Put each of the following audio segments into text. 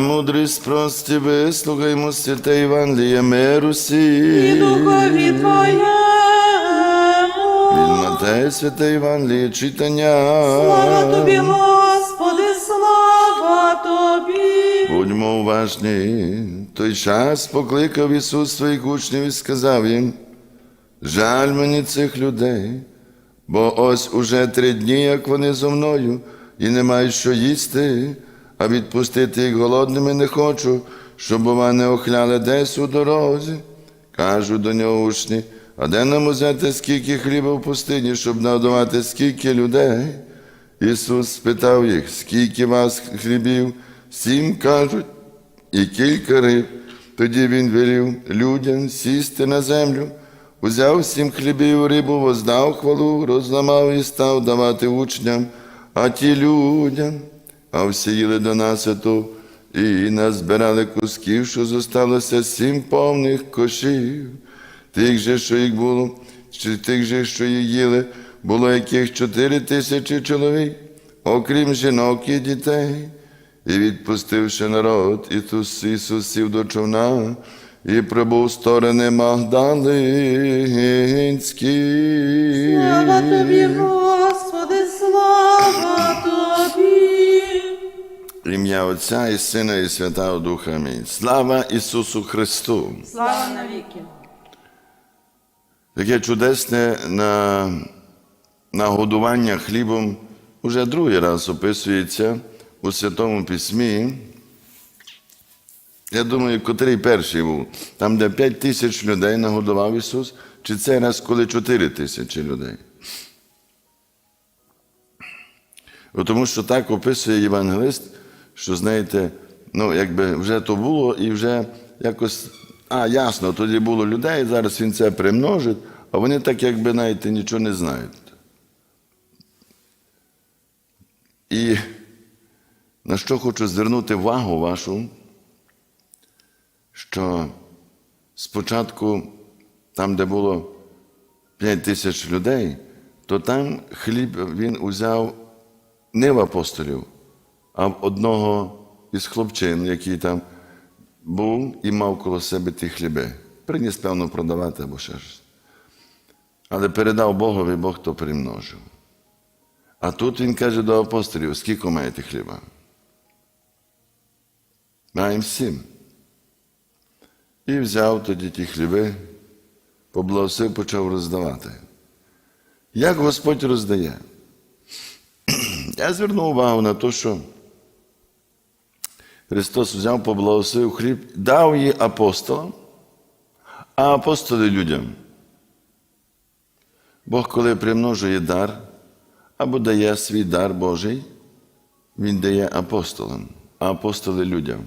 Мудрість прості, вислухаймо святе Євангеліє миру і духові Від Твоєму. Матея святе Євангеліє читання. Слава Тобі, Господи, слава Тобі. Будьмо уважні. Той час покликав Ісус своїх учнів і сказав їм, жаль мені цих людей, бо ось уже три дні, як вони зо мною, і не мають що їсти, а відпустити їх голодними не хочу, щоб бува не охляли десь у дорозі. Кажуть до нього учні, а де нам узяти скільки хліба в пустині, щоб нагодувати скільки людей? Ісус спитав їх, скільки вас хлібів? Сім кажуть, і кілька риб. Тоді він велів людям сісти на землю, узяв сім хлібів рибу, воздав хвалу, розламав і став давати учням, а ті людям, а всі їли до наситу, і назбирали кусків, що зосталося сім повних кошів. Тих же, що їх було, чи тих же, що їх їли, було яких чотири тисячі чоловік, окрім жінок і дітей. І відпустивши народ, Ісус, Ісус сів до човна і прибув сторони Магдалинські. Слава Тобі, Господи, Ім'я Отця і Сина, і Святого Духа. Амінь. Слава Ісусу Христу! Слава навіки. Таке чудесне на, нагодування хлібом уже другий раз описується у Святому Письмі. Я думаю, котрий перший був, там, де 5 тисяч людей нагодував Ісус, чи цей раз, коли 4 тисячі людей. Тому що так описує євангелист, що, знаєте, ну, якби вже то було і вже якось, а, ясно, тоді було людей, зараз він це примножить, а вони так, якби, знаєте, нічого не знають. І на що хочу звернути увагу вашу, що спочатку, там, де було 5 тисяч людей, то там хліб він узяв не в апостолів, а в одного із хлопчин, який там був і мав коло себе ті хліби. Приніс, певно, продавати або ще щось. Але передав Богові, Бог то примножив. А тут він каже до апостолів, скільки маєте хліба? Маємо сім. І взяв тоді ті хліби, поблагосив, почав роздавати. Як Господь роздає? Я звернув увагу на те, що Христос взяв, поблагословив хліб, дав її апостолам, а апостоли людям. Бог, коли примножує дар або дає свій дар Божий, Він дає апостолам, а апостоли людям.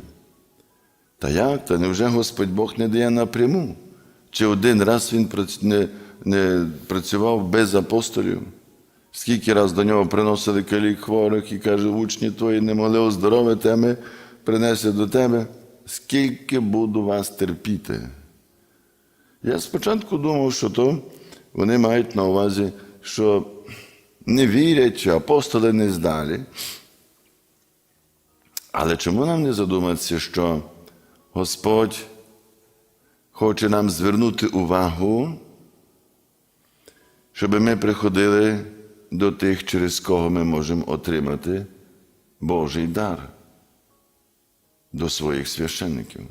Та як? Та невже Господь Бог не дає напряму? Чи один раз Він не, не працював без апостолів? Скільки раз до нього приносили калік хворих і каже, учні твої не могли оздоровити, а ми принесли до тебе, скільки буду вас терпіти. Я спочатку думав, що то вони мають на увазі, що не вірять, чи апостоли не здалі. Але чому нам не задуматися, що Господь хоче нам звернути увагу, щоб ми приходили до тих, через кого ми можемо отримати Божий дар, до своїх священників,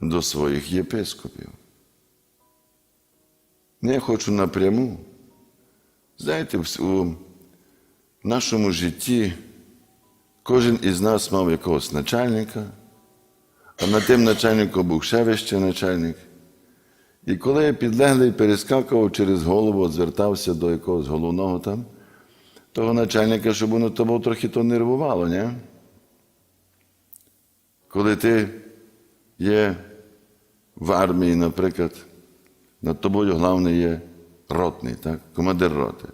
до своїх єпископів. Я хочу напряму. Знаєте, у нашому житті кожен із нас мав якогось начальника, а над тим начальником був ще начальник. І коли підлеглий перескакував через голову, звертався до якогось головного там, того начальника, щоб воно того трохи то нервувало, ні? Коли ти є в армії, наприклад, над тобою головний є ротний, так? командир роти.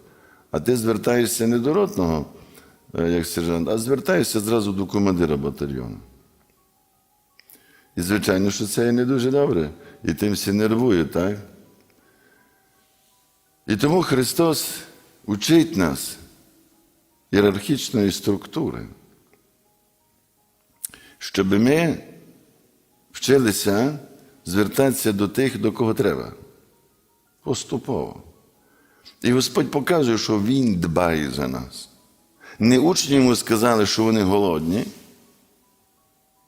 А ти звертаєшся не до ротного, е, як сержант, а звертаєшся зразу до командира батальйону. І, звичайно, що це є не дуже добре. І тим всі нервують, так? І тому Христос учить нас ієрархічної структури. Щоб ми вчилися звертатися до тих, до кого треба. Поступово. І Господь показує, що Він дбає за нас. Не учні йому сказали, що вони голодні.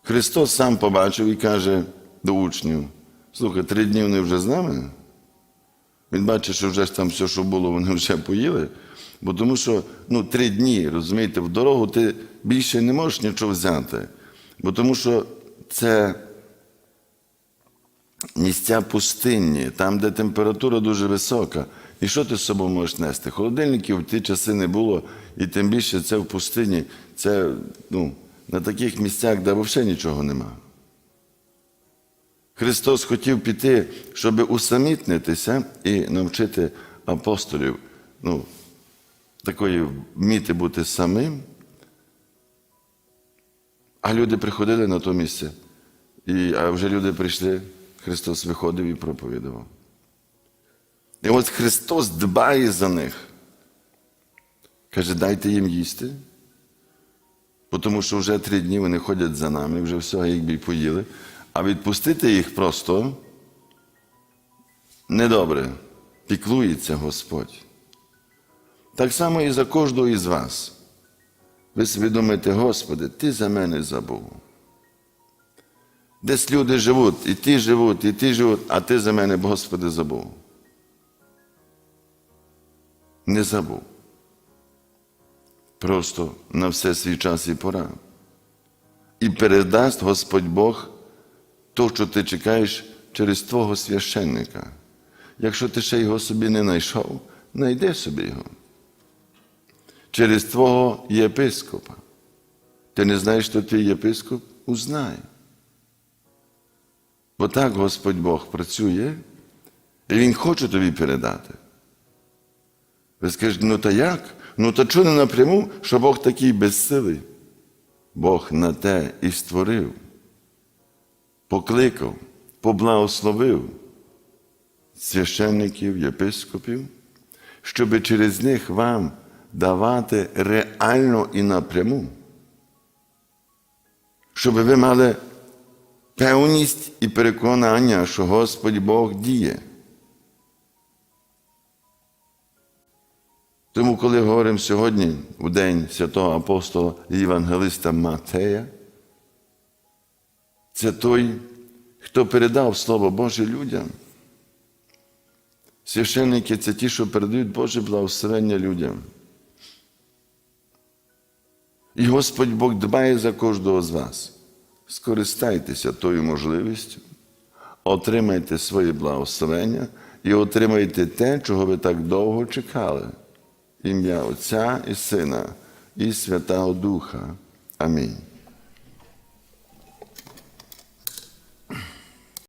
Христос сам побачив і каже до учнів: слухай, три дні вони вже з нами. Він бачить, що вже там все, що було, вони вже поїли. Бо тому що ну, три дні, розумієте, в дорогу ти більше не можеш нічого взяти. Бо тому що це місця пустинні, там, де температура дуже висока. І що ти з собою можеш нести? Холодильників в ті часи не було, і тим більше це в пустині, це ну, на таких місцях, де взагалі нічого немає. Христос хотів піти, щоб усамітнитися і навчити апостолів, ну, такої вміти бути самим. А люди приходили на то місце. І, а вже люди прийшли, Христос виходив і проповідував. І от Христос дбає за них. Каже, дайте їм їсти. Тому що вже три дні вони ходять за нами, вже все, їх би поїли. А відпустити їх просто недобре. Піклується Господь. Так само і за кожного із вас. Ви собі думаєте, Господи, Ти за мене забув. Десь люди живуть, і ті живуть, і ті живуть, а ти за мене, Господи, забув. Не забув. Просто на все свій час і пора. І передасть Господь Бог то, що ти чекаєш через твого священника. Якщо ти ще його собі не знайшов, знайди собі його. Через твого єпископа. Ти не знаєш, хто твій єпископ? Узнай. Бо так Господь Бог працює, і Він хоче тобі передати. Ви скажете, ну та як? Ну то чого не напряму, що Бог такий безсилий? Бог на те і створив, покликав, поблагословив священників, єпископів, щоб через них вам давати реально і напряму, щоб ви мали певність і переконання, що Господь Бог діє. Тому, коли говоримо сьогодні, у день святого апостола і Євангелиста Матея, це той, хто передав Слово Боже людям. Священники це ті, що передають Боже благословення людям. І Господь Бог дбає за кожного з вас. Скористайтеся тою можливістю, отримайте своє благословення і отримайте те, чого ви так довго чекали. Ім'я Отця і Сина і Святого Духа. Амінь.